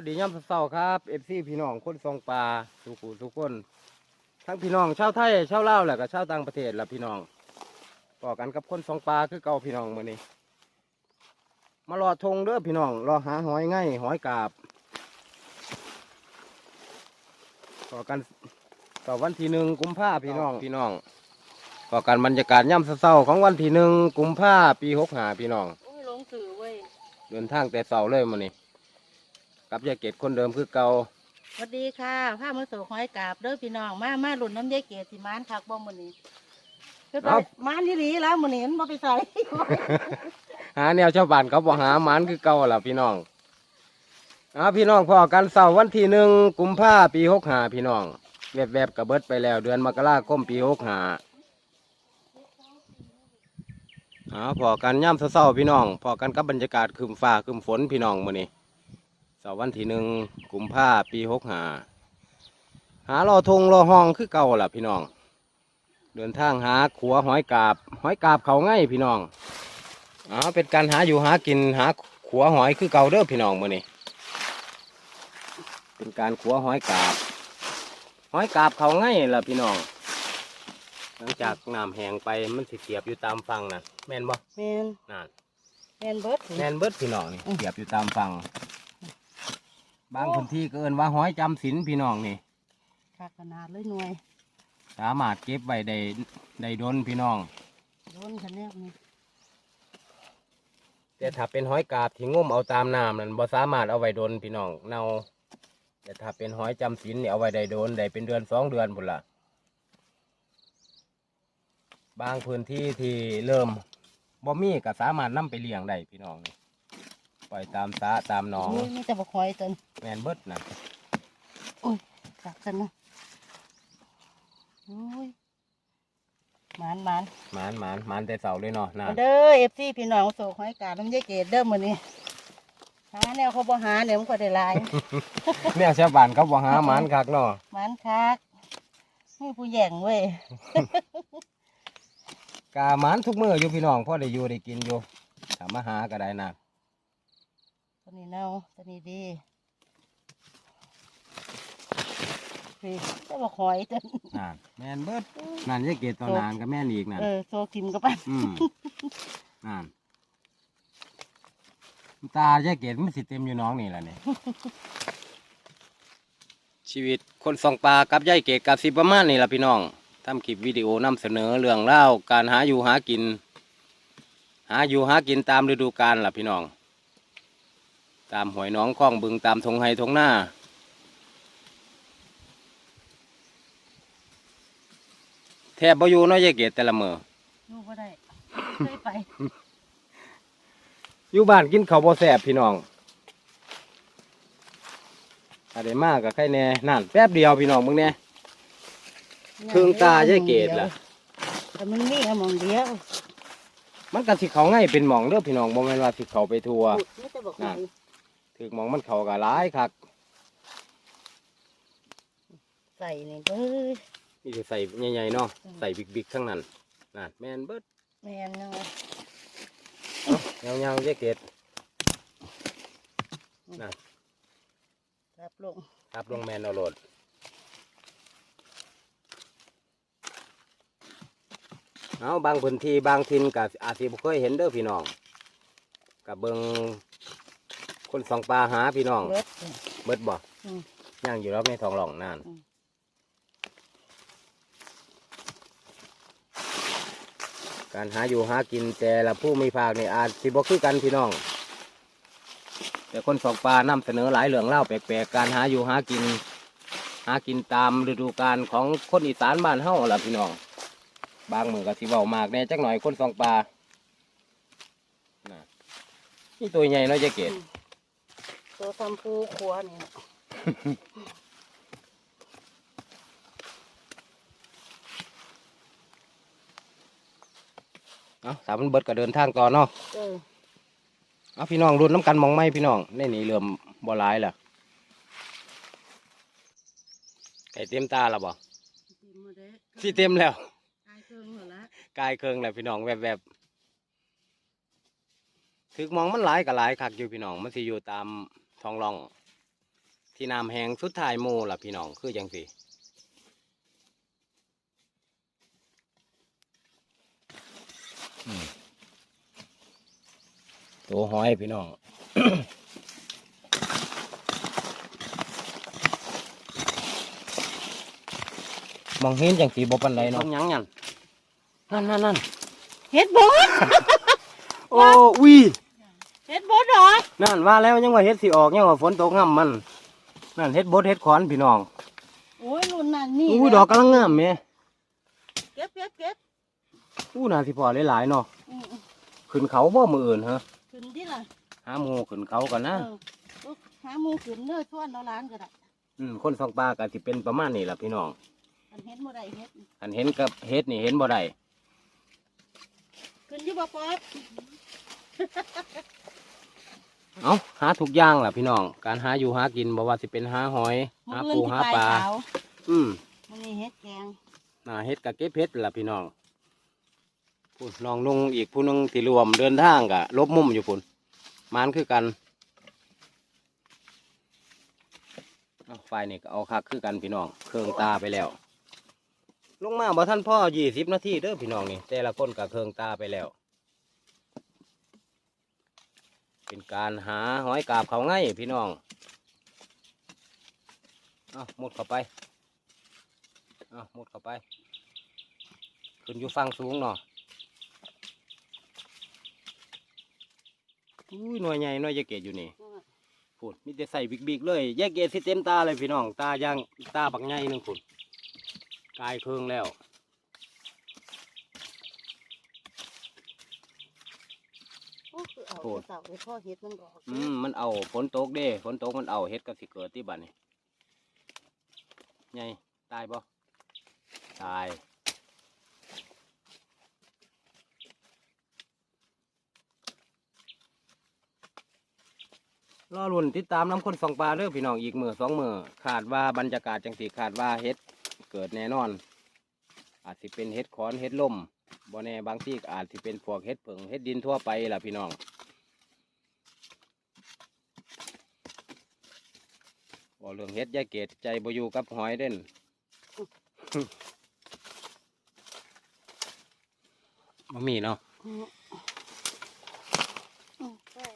วัสดีย่ำเศร้าๆครับเอฟซีพี่น้องคนทรงปลาสุขุทุกคน ทั้งพี่น้องชาวไทยชาวลาวแหละก็ชาวต่างประเทศละพี่น้องต่อกันกับคนทรงปลาคือเก่าพี่น้องมื้อนี้ มารอทงเด้อพี่น้องรอหาหอยง่ายหอยกาบต่อกันต่อวันที่หนึ่งกุมภาพี่น้องพี่น้องต่อกันบรรยากาศย่ำเศร้าๆของวันที่หนึ่งกุมภาปีหกหาพี่น้องโอ้ยหลงสื่อเว้ยเดินทางแต่เสาเลยมันนี่ กับยายเกดคนเดิมคือเก่าสวัสดีค่ะผ้ามือโสหอยกาบเด้อพี่น้องมามาหลุนน้ำยายเกศสิมานคักบ่มื้อนี้เพิ่นไปมานที่หลีแล้วมื้อนี้มันบ่ไปใส่หาแนวชาวบ้านเขาบอกหาหมันคือเก่าล่ะพี่น้องเอาพี่น้องพอกันเสาร์วันที่หนึ่งกุมภาปีหกหาพี่น้องแวบๆบกระเบิดไปแล้ว เดือนมกราคมปีหกหาเอาพอกันย่ำเศร้าๆพี่น้องพอกันกับบรรยากาศคืมฟ้าคืมฝนพี่น้องมื้อนี้เสาร์วันที่หนึ่งกุมภาปีหกหาหารอทงรอห้องคือเก่าล่ะพี่น้อง เดินทางหาขัวหอยกาบ หอยกาบเขาง่ายพี่น้องอ๋อเป็นการหาอยู่หากินหาขัวหอยคือเก่าเด้อพี่น้องมื้อนี้เป็นการขัวหอยกาบ หอยกาบเขาง่ายล่ะพี่น้อง หลังจากน้ำแห้งไปมันสิเสียบอยู่ตามฟังน่ะแม่นบ่แม่นนั่นแม่นเบิดแม่นเบิดพี่น้องนี่เสียบอยู่ตามฟัง บางพื้นที่ก็เอิ้นว่าหอยจำศีลพี่น้องนี่คักขนาดเลยหน่วยสามารถเก็บไว้ได้ได้ดนพี่น้อง โดนคันแนบนี่แต่ถ้าเป็นหอยกาบที่งมเอาตามน้ำนั่นบ่สามารถเอาไว้โดนพี่น้องเน่าแต่ถ้าเป็นหอยจำศีลเนี่ยเอาไว้ได้โดนได้เป็นเดือนสองเดือนพุ่นละบางพื้นที่ที่เริ่มบ่มีก็สามารถนํไปเลี้ยงได้พี่น้องนี่ ปล่อยตามสระตามหนองโอ้ยมีแต่บ่คอยตนแมนเบิดนะคักกันนะโอ้ยหมานหมานหมานหมานหมานแต่เสาเลยเนาะนะมาเด้อ FC พี่น้องโสหอยกาบน้ำยายเกศเด้อมื้อนี้หาแนวเขาบ่หาเดี๋ยวมันก็ได้หลายแนวชาวบ้านเขาบ่หาหมานคักเนาะหมานคักนี่ผู้แย่งเว้ยกาหมานทุกมื้ออยู่พี่น้องพ่อได้อยู่ได้กินอยู่ถ้ามาหาก็ได้นะ ตัวนี้เน่าตัวนี้ดีพี่จะบอกหอยจนอ่าแมนเบิดนั่นยายเกตตอนนานก็แม่นอีกนั่นเออโซทิมก็ปั้นอืมนั่นตาแยกเกตมันสิเต็มอยู่น้องนี่แหละเนี่ยชีวิตคนส่องปลากับยายเกตกับสิประมาณนี่แหละพี่น้องทำคลิปวิดีโอนำเสนอเรื่องเล่าวการหาอยู่หากิน หาอยู่หากินตามฤดูกาลล่ะพี่น้อง ตามหวยหน้องคลองบึงตามทงไฮทงหน้า แทบบ่อยู่เนาะยายเกตแต่ละมืออยู่ก็ได้เคยไป อยู่บ้านกินข้าวบ่แซ่บพี่น้องอะไรมากกับใครแน่นั่นแป๊บเดียวพี่น้องมึงเนี่ยเครื่องตายายเกศล่ะ แต่มันมีอะหมองเดียว มันก็สิเขาง่ายเป็นหมองเด้อพี่น้องบ่แม่นว่าสิเขาไปทัวอุดไม่จะบอกหอยถึกหมองมันเขาก็หลายคักใส่นี่เบ้ยนี่สิใส่ใหญ่ๆเนาะใส่บิ๊กๆทั้งนั้นนั่นแม่นเบิดแม่นเนาะเงาๆยายเกดนั่นรับลงครับลงแมนเอาโหลดเอาบางพื้นที่บางทินกับอาจสิบ่เคยเห็นเด้อพี่น้องกับเบิง คนสองปลาหาพี่น้อง เบิด เบิดบ่อืม ย่างอยู่รอบในท้องหล่องนานอืมการหาอยู่หากินแต่ละผู้มีภาคนี่อาจสิบ่คือกันพี่น้อง แต่คนสองปลานำเสนอหลายเรื่องเล่าวแปลกๆการหาอยู่หากิน หากินตามฤดูกาลของคนอีสานบ้านเฮาล่ะพี่น้อง บางมือก็สิเว้ามากแน่จักหน่อยคนสองปลาน่ะนี่ตัวใหญ่เนาะเจ๊เกด ตัวทำปูขัวนี่นะเอาสามมันเบิดก็เดินทางต่อเนาะเออเอาพี่น้องรุ่นน้ำกันมองไหมพี่น้องในนี่เริ่มบ่หลายล่ะไก่เต็มตาแล้วบ่กินมาเด้สิเต็มแล้วตายเครื่องหมดละกายเคืองแล้วพี่น้องแวบๆถึกมองมันหลายก็หลายคักอยู่พี่น้องมันสิอยู่ตาม ท้องร่อง ที่น้ำแห้งสุดท้ายหมูล่ะพี่น้องคือจังสิอืมตัวหอยพี่น้องมองเห็นจังสีบ่ปันใดเนาะยังยันนั่นนั่นนั่นเฮ็ดบดโอ้วิ เฮ็ดบดเหรอนั่นว่าแล้วยังว่าเฮ็ดสิออกยังว่าฝนตกง่ำมัน นั่นเฮ็ดบดเฮ็ดขอนพี่น้องโอ้ยรุ่นนั้นนี่อู้ดอกกำลังงามแม่เก็บเก็บเก็บอู้น่าสิพอหลายๆเนาะอืมขึ้นเขาบ่มืออื่นเหรอขึ้นที่ล่ะหาหมูขึ้นเขากันนะเออลูกหาหมูขึ้นเนื้อชวนเราล้านก็ได้อืมคนสองปลาก็สิเป็นประมาณนี้ล่ะพี่น้องมันเฮ็ดบ่ได้เฮ็ดอันเห็นกับเฮ็ดนี่เห็นบ่ได้ขึ้นอยู่บ่ป๊อบ เอ้าหาทุกอย่างล่ะพี่น้อง การหาอยู่หากินบ่ว่าสิเป็นหาหอย หามื้อปูอื่นหาสิปลาขาวอืมมื้อนี้เฮ็ดแกงน่าเฮ็ดกับเก็บเฮ็ดล่ะพี่น้องพูดน้องนุ่งอีกผู้หนึงที่รวมเดินทางกะลบมุมอยู่พุ่นมานคือกันเอาไฟนี่ก็เอาคักคือกันพี่น้อง เครื่องตาไปแล้ว ลงมาบ่ท่านพ่อยี่สิบนาทีเด้อพี่น้องนี่แต่ละคนกับเครื่องตาไปแล้ว เป็นการหาหอยกาบเขาง่ายพี่น้องเอามุดเข้าไปเอามุดเข้าไป ขึ้นอยู่ฟังสูงเนาะอุ้ยหน่วยใหญ่หน่วยยาเกตอยู่นี่พูดมีแต่ใส่บิ๊กเลยยาเกตสิเต็มตาเลยพี่น้อง ตาย่างตาบักใหญ่หนึงพุ่นกายเครื่องแล้ว โอ้คือเอาโอ้เสาไปพ่อเฮ็ดมันออกอืมมันเอาฝนตกเด้ฝนตกมันเอาเฮ็ดก็สิเกิดที่บ้านนี่ไงตายบ่ตายรอรุ่นติดตามน้ำคนสองปลาเด้อพี่น้องอีกมือสองมือขาดว่าบรรยากาศจังสีขาดว่าเฮ็ดเกิดแน่นอน อาจสิเป็นเฮ็ดขอนเฮ็ดล่มบ่แน่บางที่อาจสิเป็นพวกเฮ็ดเผิงเฮ็ดดินทั่วไปล่ะพี่น้อง บ่เรื่องเฮ็ดยายเกตใจบ่อยู่กับหอยเด่นบ่มีเนาะอืมอืมใช่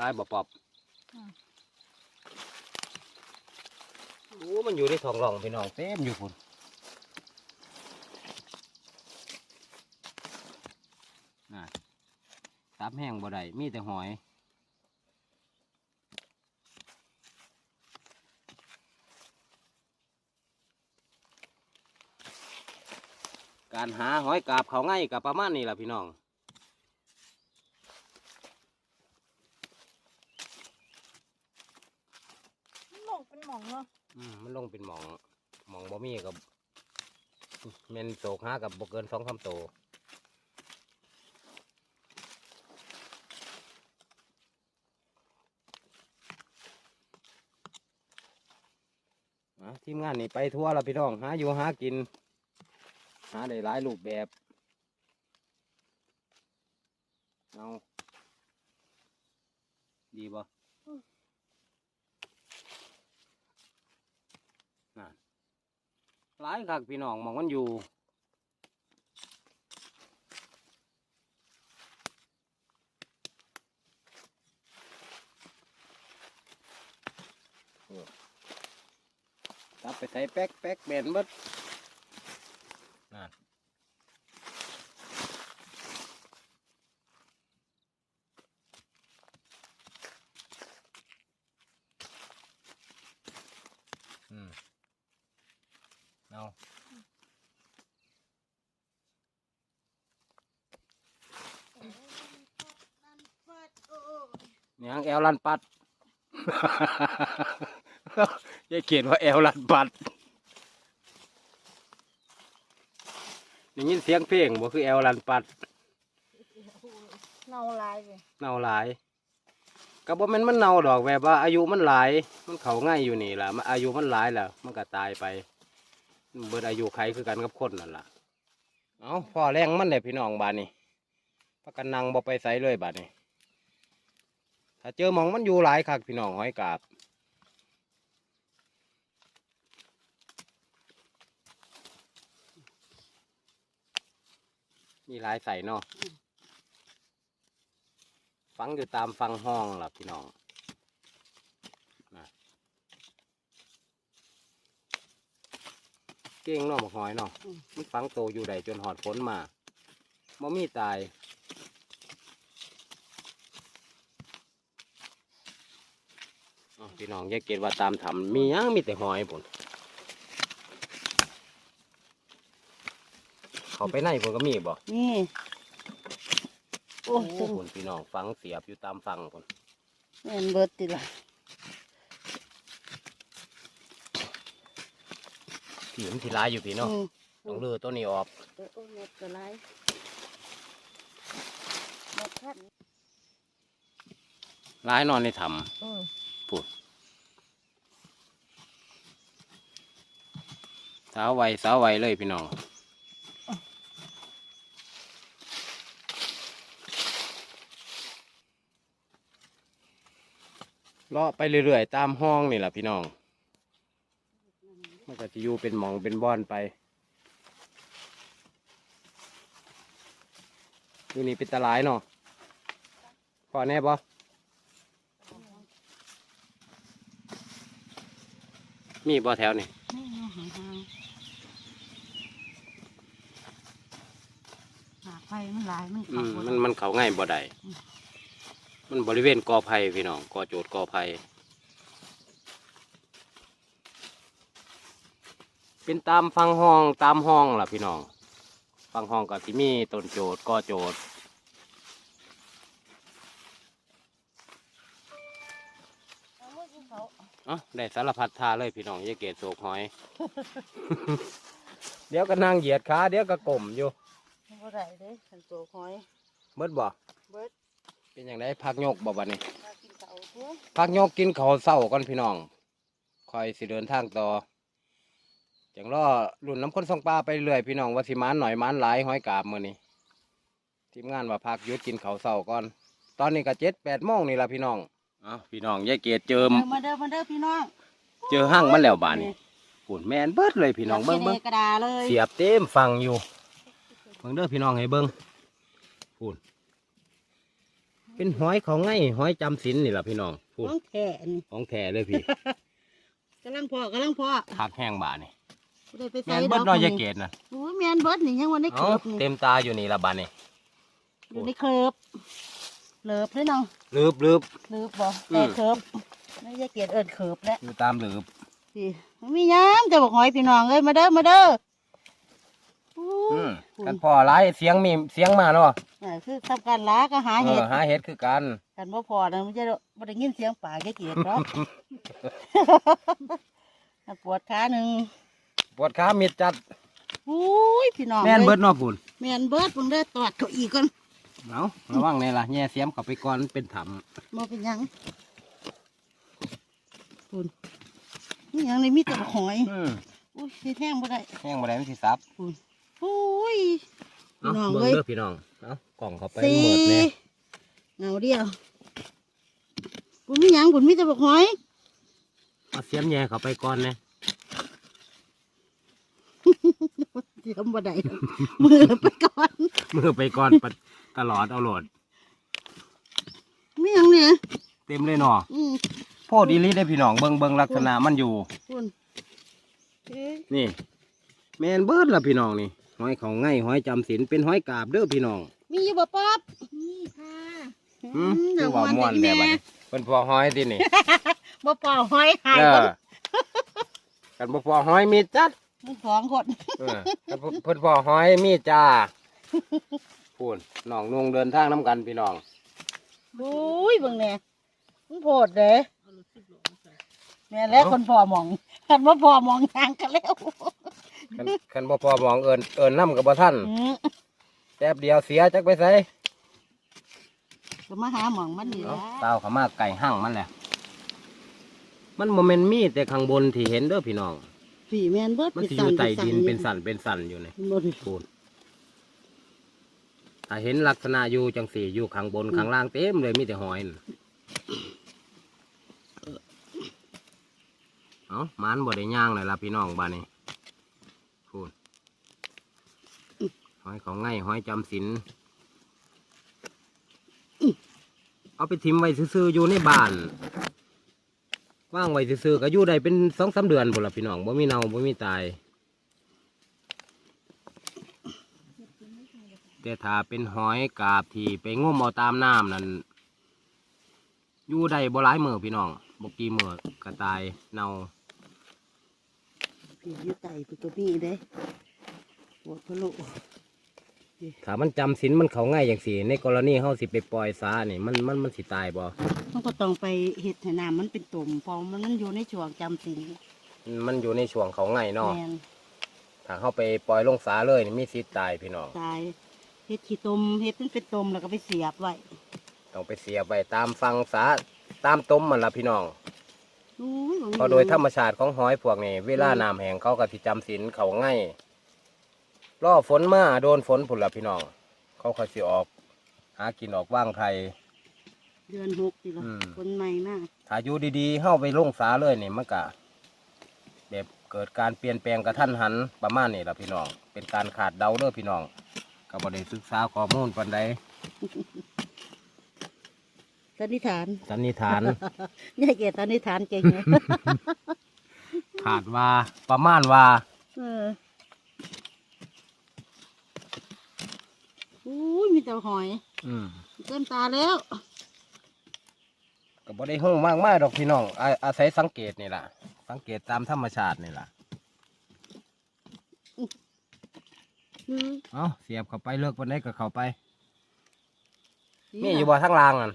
ลายบ่ปอบโอ้มันอยู่ในท้องร่องพี่น้องเต็มอยู่พุ่นน่ะตับ แห้งบ่ได้มีแต่หอย การหาหอยกาบเขาง่ายกับประมาณนี้แหละพี่น้องลงเป็นหมองเนาะอืมมันลงเป็นหมองหมองบ่มีกับเมนโศกหากับบ่เกินสองคำโต ทีมงานนี่ไปทั่วแล้วพี่น้องหาอยู่หากิน หาได้หลายรูปแบบเอาดีบ่หลายคักพี่น้องมองมันอยู่ ตับไปใส่แป๊กแป๊กแบนเบิดนั่นอืมเอาเนี่ยงแอลลันปัด ยายเขียนว่าแอลลันปัดได้ยินเสียงเพลงบ่คือแอลลันปัดเนาลายเลยเน่าหลายก็บ่แม่นมันเน่าดอกแบบว่าอายุมันหลาย มันเขาง่ายอยู่นี่ล่ะมันอายุมันหลายแล้วมันก็ตายไปเบิดอายุไขคือกันกับคนนั่นล่ะเอาพอแรงมันเลยพี่น้องบาดนี้พักกันนั่งบ่ไปไสเลยบาดนี้ถ้าเจอหมองมันอยู่หลายคักพี่น้องหอยกาบ มีหลายใส่เนาะฟังอยู่ตามฟังห้องล่ะพี่น้องนะเก่งเนาะหมกหอยเนาะมันฟังโตอยู่ใดจนหอดฝนมาบ่มีตายอ้าวพี่น้องอย่าเกตว่าตามทำมีหยังมีแต่หอยผล เขาไปไหนผลก็มีบ่นี่ โอ้โอ้ยผลพี่น้องฟังเสียบอยู่ตามฟังผลแม่นเบิดติละผีมันสิร้ายอยู่พี่เนาะอืมต้องเลือตัวนี้ออกเออโอ้ยเม็ดก็หลายหมดคันร้ายนอนในถ้เออำพูดสาวไวสาวไวเลยพี่น้อง เลาะไปเรื่อยๆ ตามห้องนี่แหละพี่น้อง มันก็จะอยู่เป็นหมองเป็นบ้อนไปอยู่นี่เป็นตะลายเนาะพอแน่ปะมีบ่แถวนี่นี่อยู่ห่างๆหากไฟมันหลายมันอืขับมบ่มันได้มันเขาง่ายบ่ได้อื มมันบริเวณกอไผ่พี่น้องกอโจดกอไผ่เป็นตามฟังห้องตามห้องล่ะพี่น้องฟังห้องก็สิมีต้นโจดกอโจดเอาไว้กินเขาเอ๋อได้สารพัดทาเลยพี่น้องอยาเกตโศกหอย เดี๋ยวก็นั่งเหยียดขาเดี๋ยวก็กลมอยู่บ่ได้เด้ขันโตหอย เบิดบ่เบิด เป็นอย่างไรพักยกบ่บัดนี้มากินเขาเด้อพักยกกินข้าวเศร้าก่อนพี่น้องคอยสิเดินทางต่อจังรอรุ่นน้ำคนส่องปลาไปเรื่อยพี่น้องว่าสิมานหน่อยมานหลายห้อยกาบมื้อนี้ทีมงานว่าพักหยุดกินข้าวเศร้าก่อน ตอนนี้ก็เจ็ดแปดโมงนี่ละพี่น้องอ้าวพี่น้องยายเกดเจิมเออมาเด้อมาเด้อพี่น้องเจอห้างมันแล้วบานนี้ปุ่นแมนเบิดเลยพี่น้องเบิ้งเบิ้งกระดาเลยเสียบเต็มฟังอยู่เบิ้งเด้อพี่น้องให้เบิ้งปุ่น เป็นหอยของไงหอยจำศีลนี่แหละพี่น้องปุ่นน้องแขนของแท้เลยพี่กำลังพอกำลังพอคักแห้งบานี่บ่ได้ไปแมใส่นดเบิอดกน้อยยายนี่เกดนะโอ้ยแมนเบิดนี่ยังวันนี้เอ้าเคิบนี่เต็มตาอยู่นี่ละบานนี่อยู่ในเคิบเลิบเลยน้องลืบลืบ เลิบบ่อืแต่มเคิบไม่ใช่เกียดเอิญเคิบแล้วอยู่ตามลืบพี่มันมีย้ำจะบอกหอยพี่น้องเอ้ยมาเด้อมาเด้อ อู้อืมคุณกันพอหลายเสียงมีเสียงมาเนาะอ่าคือทำการล้าก็หาเอเห็อดหาเห็ดคือกันกันบ่พอนะมันจะบ่ได้ยินเสียงป่าแกเกียดเนาะ ปวดขาหนึ่งปวดขามิดจัดอุ้ยพี่น้องแม่นอ้ยเบิดเนอปุ่นแม่นเบิดเพิ่งได้ตอดเขาอีกก่อนเอาระวังในล่ะแง่เสียมเข้าไปก่อนเป็นถ้บ่เป็นหยังคุณนี่หยังนี่มีแต่บักหอยำอืมอุ้ยสิแท่งบ่ได้แห้งบ่ได้มันสิซับ อุ้ยพี่เอาน้องเบิ่งเอ้ยเด้อพี่น้องเอากล่องเข้าไปสี่หมดเลยเงาเดียวบุญมีหยังบุญมีแต่บักหอยเอาเสียมแง่เข้าไปก่อนนะเตรียมบ่ได้มือไปก่อนมือไปก่อนปะตลอดเอาโหลด มีหยังเนี่ยเต็มเลยเนาะอืมโพดอีหลีได้อพี่น้องเบิ่งเบิ่งลักษณะมันอยู่ คุณเอ๊ะนี่ แม่นเบิดล่ะพี่น้องนี่ หอยเขาง่ายหอยจำศีลเป็นหอยกาบเด้อพี่น้อง มีอยู่บ่ป๊อบนี่ค่ะหืมเดี๋คืยวอว่าวันม่วนแม่แม่บัดนี้เป็นพอหอยที่นี่บ่ปอหอยหายเอคอนกันบ่พอหอยมีจัดมึงสองคนเออกันบ่เพิ่นพอหอยมีจ้าพูนน้องนุ่งเดินทางน้ำกันพี่น้องอุ้ยเบิ่งแน่มึงโพดเด้แม่นแล้วคนพอหมองคันบ่พอหมองทางกันแล้ว ขันบ่พอมองเอิญเอิญน้ำกับบ่ท่านแป๊บเดียวเสียจักไปใส่ก็มาหาหมองมันดีแหเอ้าล้วเตาเขามาไก่ห้างมันแหละมันโมเมนมีแต่ข้างบนที่เห็นเด้อพี่น้องสีแมนเบิดมันอยู่ใต้ดินเป็นสันเป็นสันอยู่นี่บ่ปูนถ้าเห็นลักษณะอยู่จังสี่อยู่ข้างบนข้างล่างเต็มเลยมีแต่หอยเอ้ามันบ่ได้ย่างเลยล่ะพี่น้องบ้านนี้ หอยขาง่ายหอยจำศีลเอาไปทิมไว้ซื่อๆอยู่ในบ้านว่างไว้ซื่อๆก็อยู่ได้เป็นสองสามเดือนพุ่นละพี่น้องบ่มีเน่าบ่มีตาย แต่ถ้าเป็นหอยกาบที่ไปงมเอาตามน้ำนั่นอยู่ได้บ่หลายมือพี่น้องบ่กี่มือกระตายเน่าพี่อยู่ไต่พี่ก็มีเด้ปวดพะโลุ ถ้ามันจำศีลมันเขาง่ายอย่างสี่ในกรณีเฮาสิไปปล่อยสานี่มันมันมันสิตายบ่มันก็ต้องไปเห็ดให้น้ำมันเป็นตุ่มเพอมันมันอยู่ในช่วงจำศีลมันอยู่ในช่วงเขาง่ายเนาะแมนถ้าเฮาไปปล่อยลงสาเลยนี่มีสิทธิ์ตายพี่น้องตายเห็ดขี้ตมเห็ดมันเป็นตมแล้วก็ไปเสียบไว้ต้องไปเสียบไว้ตามฟังสาตามต้มมันละพี่น้องอุ้ยบ่มีเพราะโดยธรรมชาติของหอยพวกนี้เวลาน้ำแห้งเขาก็สิจำศีลเขาง่าย รอฝนมาโดนฝนพุ่นละพี่น้อง เขาค่อยสิออก หากินออกว่างไทย เดือนหกสิละอืม คนใหม่มากถ้าอยู่ดีๆเข้าไปลงสาเลยนี่มันก็แบบเกิดการเปลี่ยนแปลงกระทันหันประมาณนี้ละพี่น้อง เป็นการขาดเดาเด้อพี่น้องก็บ่ได้ศึกษาข้อมูลปานใดสันนิษฐานสันนิษฐาน ยายเกดสันนิษฐานเก่งเลยขาดว่าประมาณว่า เออ อุ้ยมีแต่หอยอืมเต็มตาแล้วก็บ่ได้หู้มากมายดอกพี่น้องอาอาศัยสังเกตนี่ล่ะ สังเกตตามธรรมชาตินี่ล่ะ อืมเอาเสียบเข้าไปเลิกวันไหนก็เข้าไปมีอยู่บ่ทั้งรางนั่น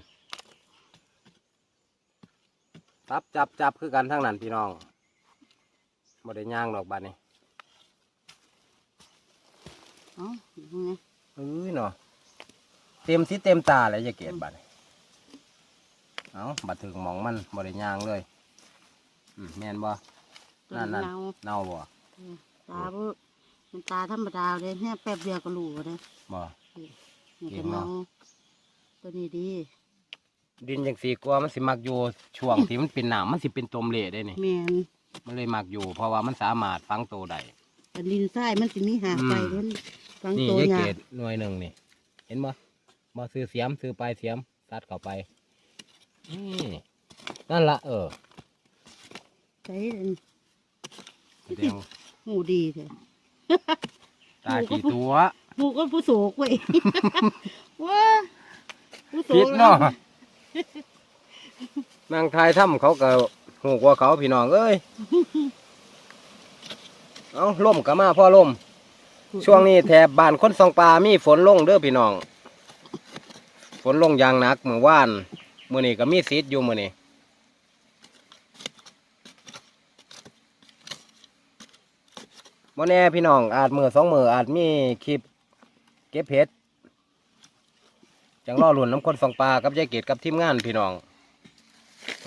จับจับจับคือกันทั้งนั้นพี่น้องบ่ได้ย่างดอกบาดนี้ เอ้ายังไง เอ้ยเนาะเต็มสิเต็มตาเลยจะเกตบาดนี้เอาบัดถึงหมองมันบ่ได้ย่างเลยอืมแม่นบ่ตัวนั่นนั่นเนาเน่าบ่ตาบ่มันตาธรรมดาเลยเนี่ยแป๊บเดียวก็รู้เลยบ่นี่เก่ก็งเนาะเนาตัวนี้ดี ดินจังสีกลัวมันสิมักอยู่ช่วงที่มันเป็นน้ำมันสิเป็นตมเละได้นี่แมนมันเลยมักอยู่ เพราะว่ามันสามารถฟังโตวได้แต่ดินทรายมันสิมีหากไปอืมมัน ฟังนี่ตัวยายยาเกกดหน่วยหนึ่งนี่ เห็นบ่บ่ซื้อเสียมซื้อปลายเสียมตัดเข้าไปนี่นั่นละเออใช้แสดงหูดีเลยตากี่ตัวหมูก็ผู้โศกเว้ย ว้าผู้โศผิกดเนาะนางทายถ้ำเขาก็หูกว่าเขาพี่น้องเอ้ยเอาล่มก็มาพ่อล่ม ช่วงนี้แถบบ้านคนสองปลามีฝนลงเด้อพี่น้อง ฝนลงอย่างหนักเมื่อวานมื้อนี้ก็มีซีดอยู่มื้อนี้บ่แน่พี่น้องอาจมือสองมืออาจมีคลิปเก็บเห็ดจังรอลุ่นน้ำคนสองปลากับยายเกดกับทีมงานพี่น้อง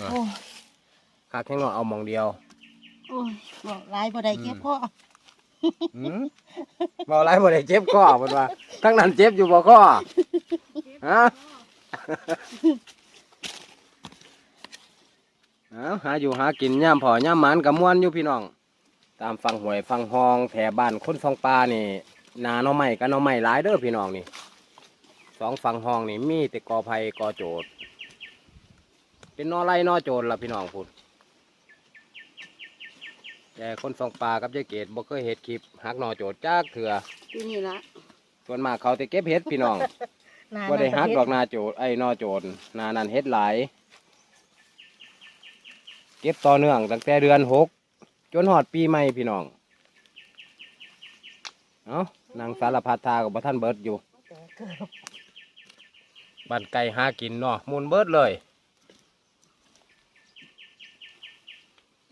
โอ้ยคักแค่งอเอาหมองเดียว โอ้ยบอกหลายบ่ได้เก็บพ่อ หืมบ่ไรบ่ได้เจ็บคอบ่นว่าทั้งนั้นเจ็บอยู่บ่คอฮะเอาหาอยู่หากินย่ามพอย่ามหมันกับมวนอยู่พี่น้อง ตามฟังหวยฟังห้องแถบ้านคนฟองปลานี่นาหน่อไม้กับหน่อไม้หลายเด้อพี่น้องนี่สองฟังห้องนี่มีแต่กอไผ่กอโจดเป็นหนอไรนอโจดล่ะพี่น้องพูด แต่คนฟองปลากับยายเกดบ่เคยเห็ดคลิปหักหนอโจดจากเถื่อที่นี่ละส่วนมากเขาแต่เก็บเห็ดพี่น้องหน้าบ่ได้หักนั่นดอกนาโจดไอ้นอโจดนานั่นเฮ็ดหลายเก็บต่อเนื่องตั้งแต่เดือนหกจนหอดปีใหม่พี่น้องเอานางสารพัดทากับท่านเบิดอยู่บ้านไก่หากินเนาะมูลเบิดเลย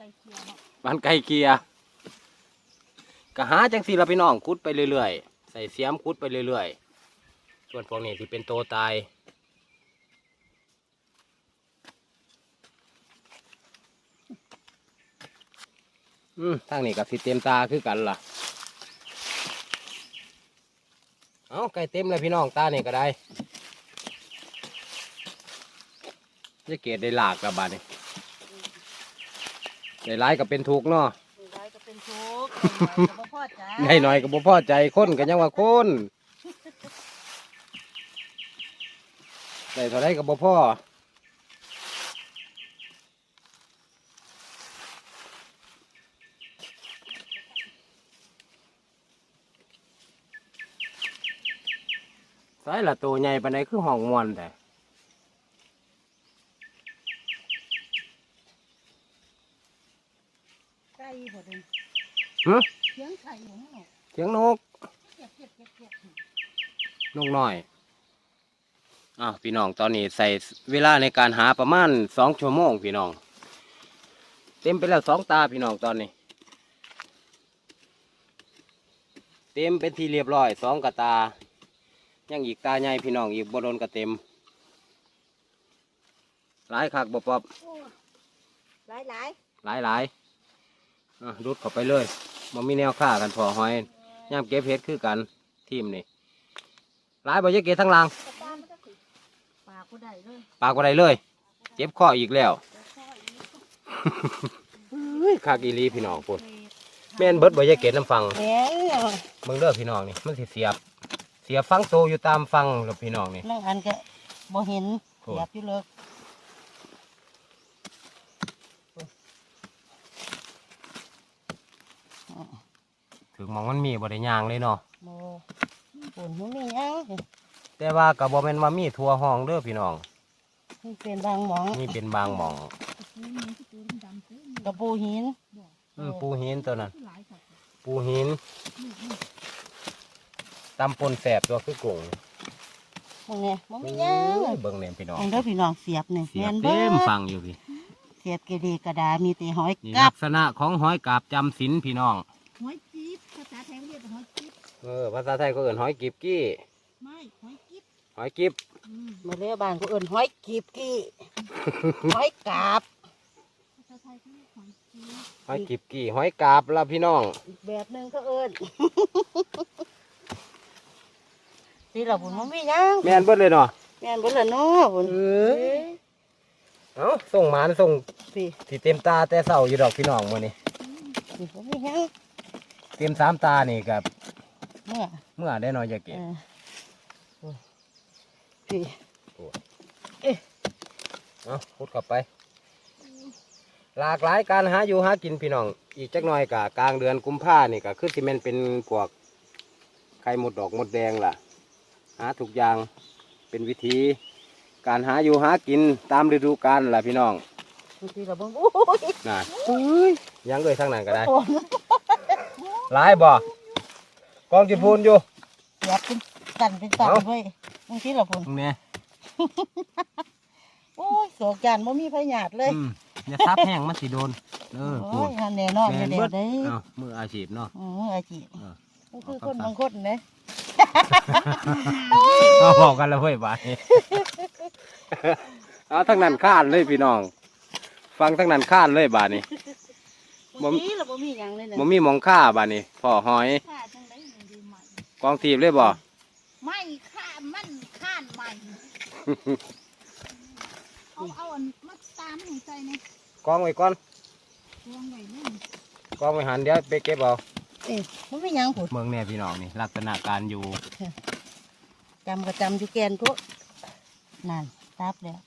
ใส่เขียวเนาะบ้านไก่เกียร์ก็หาจังสีละพี่น้องคุดไปเรื่อยๆ ใส่เสียมคุดไปเรื่อยๆ ส่วนพวกนี้ที่เป็นโตตาย อืมทางนี้กับสิเต็มตาคือกันล่ะ เอาไก่เต็มเลยพี่น้องตาเนี่ยก็ได้จะเกตได้หลากระบาดนี่ ได้หลายก็เป็นทุกข์เนาะได้ก็เป็นทุกข์ได้ก็บ่พอใจได้หน่อยก็บ่พอใจคนก็ยังว่าคนได้เท่าไรก็บ่พอสายละตัวใหญ่ปานใดคือห้องมวนแต่ ไก่บ่เด้ หึเสียงไก่หนูเสียงนกเก็บเก็บเก็บเก็บนกน้อยอ้าวพี่น้องตอนนี้ใส่เวลาในการหาประมาณสองชั่วโมงพี่น้อง เต็มไปแล้วสองตาพี่น้องตอนนี้ เต็มเป็นที่เรียบร้อยสองกระตา ยังอีกตาใหญ่พี่น้องอีกบโดนกระเต็มหลายคักบปอบหลายหลายหลายหลายอะ รุดเข้าไปเลยมันมีแนวฆ่ากันพอหอยย่ามเก็บเห็ดคือกันทีมนี่หลายบ่ยะเกตทั้งหลางปลาก็ได้เลยปากอะไรเลย เจ็บคออีกแล้วเฮ้ยคากอีหลีพี่น้องพุ่นแม่นเบิดบ่ยายเกตน้ำฟังแหม่เบิ่งเด้อพี่น้องนี่มันสิเสียบ เสียบฟังโตอยู่ตามฟังกับพี่น้องนี่นั่งอันก็บ่เห็นโอ้หยับอยู่เลย หมองมันมีบ่ได้ย่างเลยเนาะโมปุ่นมันมีหยังแต่ว่าก็บ่แม่นว่ามีทั่วห้องเด้อพี่น้องมันเป็นบางหมองมีเป็นบางหม่องกระปูหินอืมปูหินตัวนั้นปูหินตำปนแสบตัวคือกุ้งพวกเนี้ยมันมีหยังเอ้ยเบิ่งเนี่ยพี่น้องเห็นเด้อพี่น้องเสียบนี่เสียบแม่นเต็มเบิดฟังอยู่พี่เสียบกระดีกระดามีแต่หอยนี่กัลับ กษณะของหอยกาบจำศีลพี่น้อง ออภาษาไทยก็เอิ้นหอยกีบกี้ ไม่หอยจิ๊บหอยกีบมาเรียกบ้านก็เอิ้นหอยกีบกี้ หอยกาบหอยกีบกี้หอยกาบละพี่น้อง อีกแบบหนึงก็เอิ้นนี่เราบุญมันมีหยังแม่นเบิดเลยเนาะแม่นบ่ละเนาะบุญเอ้ยเอ้าส่งหมานส่งพี่ที่เต็มตาแต่เศร้าอยู่ดอกพี่น้องมื้อนี้ นี่บ่มีหยังเต็มสามตานี่กับ เมื่อเมื่อได้น้อยจะเอเก็บอโอ้ยพี่เอ้าพุดเข้าไป หลากหลายการหาอยู่หากินพี่น้อง อีกจักหน่อยกะกลางเดือนกุมภานี่ก็คือสิแม่นเป็นพวกไข่หมดดอกหมดแดงล่ะ หาทุกอย่างเป็นวิธี การหาอยู่หากินตามฤดูกาลล่ะพี่น้องบางทีเราเบิ่งโอ้ยน่ะยังเลยทางนั้นก็ได้ โอ้ยหลายบ่ กองจิพูนอยู่อยากเป็นตันเป็นตันเอ้าเว้ยบางทีเราบุญตรงนี้โอ้ยโศกจานบ่มีพยาธิเลยอืมอย่าซับแห้งมันสิโดนเออพูโอ้ดยหันแน่นอนแม่แน่นเดียเบิวดได้เอ้ามืออาชีพเนาะอืออาจีเออมันคือคนบางคนเด้เอาบอกกันแล้วเว้ยบาดนี้เอาทั้งนั้นข้านเลยพี่น้อง ฟังทั้งนั้นข้านเลยบาดนี้บ่บางทีเราบ่มีหยังเลยนะบ่มีหมองค่าบาดนี้พ่อหอย กองทีบเลยบ่ไม่ค่ามันข้านใหม่เอาเอาอันมาตามให้ใจในกองไว้ก่อนรวงไว้นี่กองไว้หันเดี๋ยวไปเก็บเอาเอ้ยมันมีหยังพุ่นเมืองแน่พี่น้องนี่ลักษณะการอยู่จำก็จำอยู่แกนทุกนั่นตับแล้ว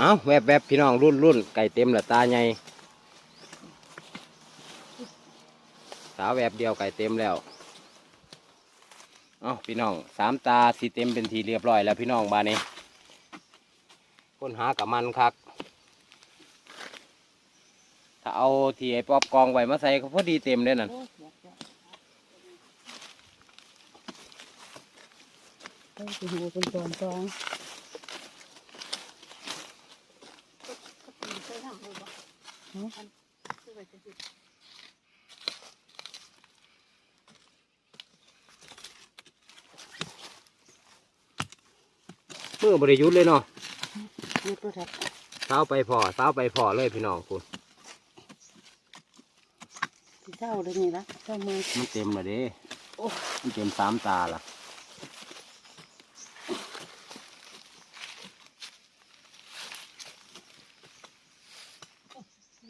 อาแวบแวบพี่น้องรุ่นรุ่นไก่เต็มละตาใหญ่สาวแวบเดียวไก่เต็มแล้วเอาพี่น้องสามตาสีเต็มเป็นทีเรียบร้อยแล้วพี่น้องบานนี้ค้นหากับมันคักถ้าเอาทีไอ้ปอบกองไว้มาใส่ก็พอดีเต็มเลยนั่นโอ้อยากจะเอ้ยสิหูเป็นตอนตอง เคยทำเลยบ่ หือซื้อไว้จะสิมือบริยุทธ์เลยเนาะนี่ตัวทับเท้าไปพอเท้าไปพอเลยพี่น้องคุณที่เศร้าเลยนี่ละเศร้ามือมันเต็มเลยเด้มันเต็มสามตาล่ะ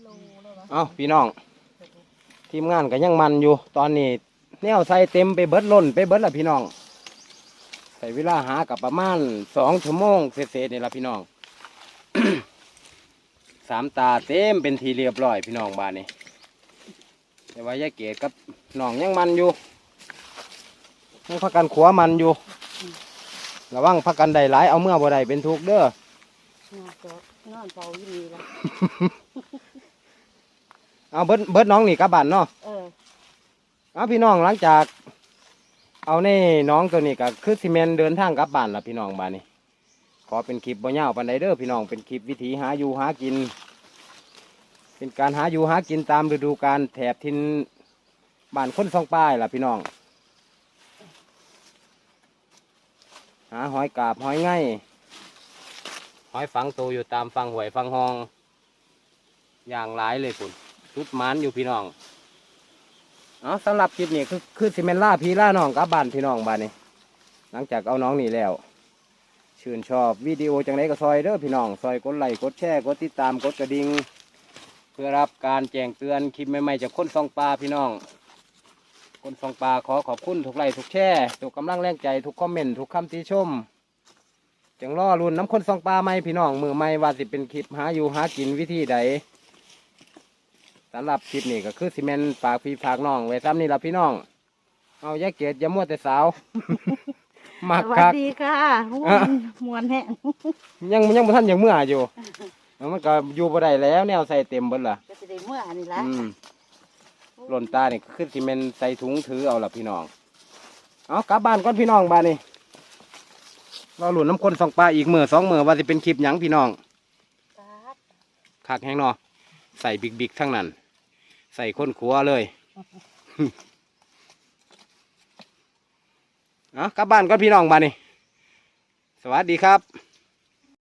โลแล้ววะ เอ้าพี่น้อง ทีมงานก็ยังมันอยู่ ตอนนี้แนวใส่เต็มไปเบิดล้นไปเบิดละพี่น้องใส่เวลาหากับประมาณสองชั่วโมงเศษๆนี่ละพี่น้องสามตาเต็มเป็นทีเรียบร้อยพี่น้องบ้านนี้แต่ว่ายายเกดกับน้องยังมันอยู่ยังพักกันขวามันอยู่ระวังพักกันได้หลายเอาเมื่อบ่ได้เป็นทุกข์เด้อนอนก็นอนเฝ้าอยู่นี่ละ เอาเบิดเบิดน้องนี่กลับบ้านเนาะเออเอาพี่น้องหลังจาก เอาในน้องตัวนี้ก็คือซีเมนเดินทางกลับบ้านละพี่น้องบ้านนี้ ขอเป็นคลิปบ่ยาวปันไดเด้อพี่น้องเป็นคลิปวิถีหาอยู่หากิน เป็นการหาอยู่หากินตามฤดูกาลแถบทินบ้านคนสองป้ายล่ะพี่น้อง หาหอยกาบหอยไงหอยฝังตัวอยู่ตามฟังหวยฟังหอง อย่างหลายเลยคุณ ชุดมันอยู่พี่น้องเอาสำหรับคลิปนี้คือคือสิเมนล่าพี่ล่าน้องกับบ้านพี่น้องบ้านนี้ หลังจากเอาน้องนี่แล้ว ชื่นชอบวิดีโอจังไรก็ซอยเด้อพี่น้องซอยกดไลค์กดแชร์กดติดตามกดกระดิ่งเพื่อรับการแจ้งเตือนคลิปใหม่ๆจากคนซองปลาพี่น้องคนซองปลาขอขอบคุณทุกไลค์ทุกแชร์ทุกกำลังแรงใจทุกคอมเมนต์ทุกคำติชมจังล่อรุ่นน้ำคนซองปลาไม่พี่น้องมือไม่ว่าสิเป็นคลิปหาอยู่หากินวิธีใดำหรับคลิปนี้ก็คือซีเมนฝากพี่ฝากน้อง ไว้ซ้ำนี่ละพี่น้อง เอาแยกเกียรติอย่ามัวแต่สาวมัสกวัสคัก ดีค่ะมวอะ นมวนแห้งยังยังบ่ทันยังเมื่ออยู่แล้วมันก็อยู่บ่ได้แล้ว แนวใส่เต็มเบิดล่ะก็จะได้เมื่อนี่ละอืมหล่นตานี่ก็คือซีเมนใส่ถุงถือเอาล่ะพี่น้อง เอากลับบ้านก่อนพี่น้องบ้านนี่เราหลุนน้ำคนสองปลาอีกมือสองมือว่าจะเป็นคลิปหยังพี่น้อง ครับคักแห้งเนอใส่บิ๊กบิ๊กๆทั้งนั้น ใส่ข้นขัวเลยเอากลับบ้านก็พี่น้องบ้านนี่สวัสดีครับ